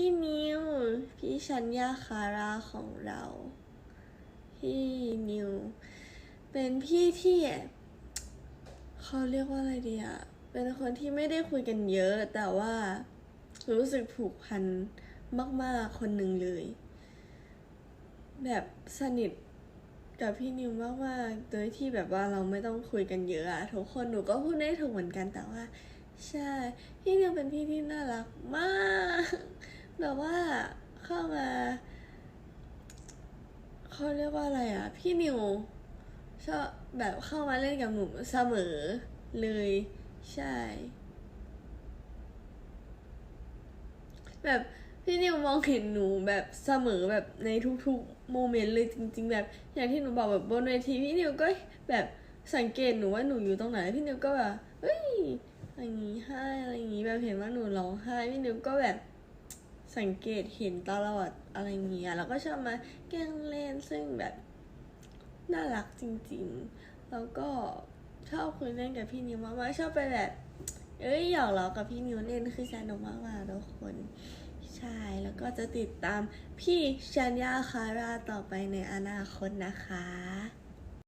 พี่นิว พี่ชัญญาคาราของเรา พี่นิว เป็นพี่ที่เขาเรียกว่าอะไรดีอะเป็นคนที่ไม่ได้คุยกันเยอะ แต่ว่ารู้สึกผูกพันมาก ๆ คนหนึ่งเลย แบบสนิทกับพี่นิวมากๆโดยที่แบบว่าเราไม่ต้องคุยกันเยอะอะทุกคนหนูก็พูดได้ถูกเหมือนกันแต่ว่า ใช่ พี่นิวเป็นพี่ที่น่ารักมาก แบบว่าเข้ามาเขาเรียกว่าอะไรอะ พี่นิวชอบแบบเข้ามาเล่นกับหนูเสมอเลยใช่ แบบพี่นิวมองเห็นหนูแบบเสมอแบบในทุกๆโมเมนต์เลยจริง ๆ แบบ อย่างที่หนูบอกแบบบนเวทีพี่นิวก็แบบสังเกตหนูว่าหนูอยู่ตรงไหนพี่นิวก็แบบเฮ้ยอะไรอย่างงี้ให้อะไรอย่างงี้แบบเห็นว่าหนูร้องไห้พี่นิวก็แบบ สังเกตเห็นตลอดอะไรเงี้ยแล้วก็ชอบมาแกล้งเล่นซึ่งแบบน่ารักจริงๆ แล้วก็ชอบคุยเล่นกับพี่นิวมากๆชอบไปแบบ เอ้ยหยอกล้อกับพี่นิวเล่นคือสนุกมากๆทุกคนใช่แล้วก็จะติดตามพี่ชัญญาคาราต่อไปในอนาคตนะคะ